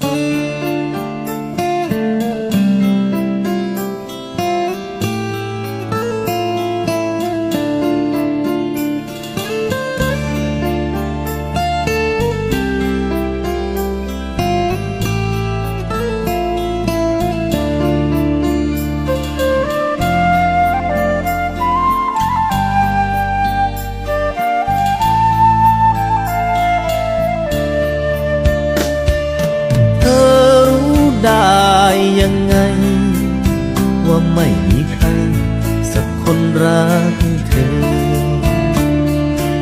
เธ ว่าไม่มีใคร สักคนรักเธอ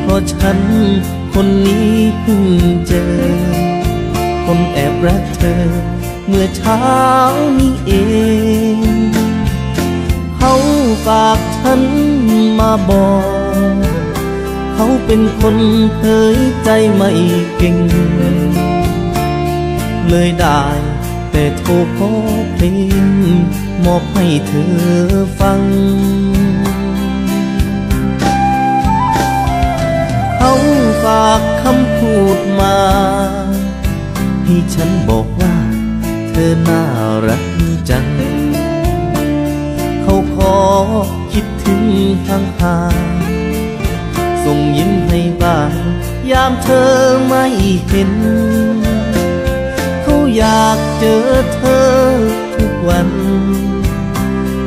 เพราะฉันคนนี้เพิ่งเจอ คนแอบรักเธอ เมื่อเช้านี้เอง เขาฝากฉันมาบอก เขาเป็นคนเผยใจไม่เก่ง เลยได้ แต่โทรขอเพลงมอบให้เธอฟัง เขาฝากคำพูดมา ให้ฉันบอกว่า เธอน่ารักจัง เขาขอคิดถึงทางหางส่งยิ้มให้บ้างยามเธอไม่เห็น เจอเธอทุกวัน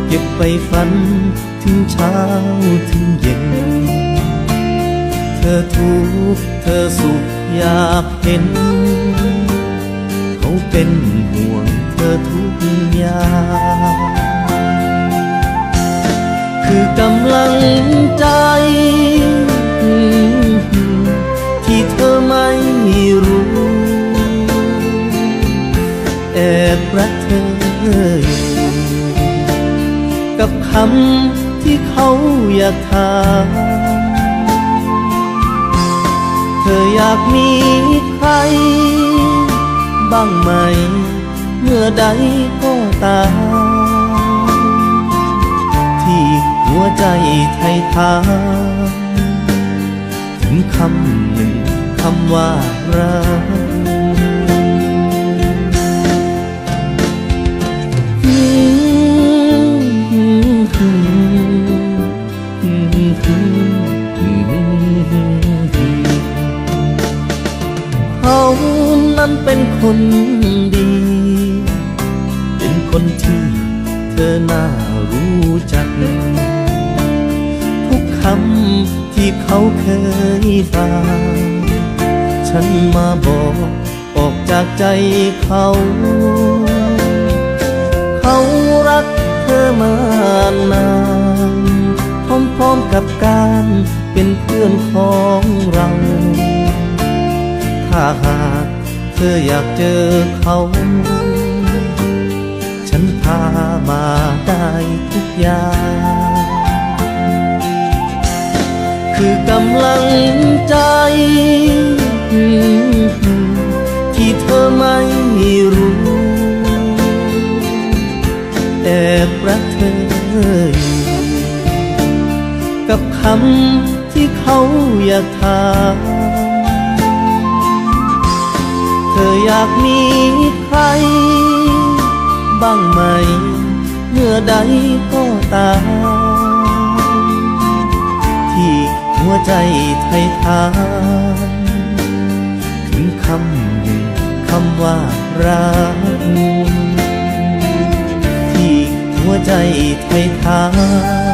เก็บไปฝันถึงเช้าถึงเย็น เธอทุกข์เธอสุขอยากเห็น เขาเป็นห่วงเธอทุกอย่างคือกำลังใจ อบรักเธออยู่กับคำที่เขาอยากถามเธออยากมีใคร บ้างไหม เมื่อใดก็ตาม ที่หัวใจไทยทานถึงคำหนึ่งคำว่ารัก นั้นเป็นคนดี เป็นคนที่เธอน่ารู้จัก ทุกคำที่เขาเคยฟังฉันมาบอกออกจากใจเขา เขารักเธอมานานพร้อมๆกับการเป็นเพื่อนของเรา ถ้าหาก ธออยากเจอเขา ฉันพามาได้ทุกอย่าง คือกำลังใจ ที่เธอไม่รู้ แอบรักเธออยู่กับคำที่เขาอยากถาม ออยากมีใคร บ้างไหม เมื่อใดก็ตาม ที่หัวใจไทยทานถึงคำหนึ่งคำว่ารักที่หัวใจไทยทาน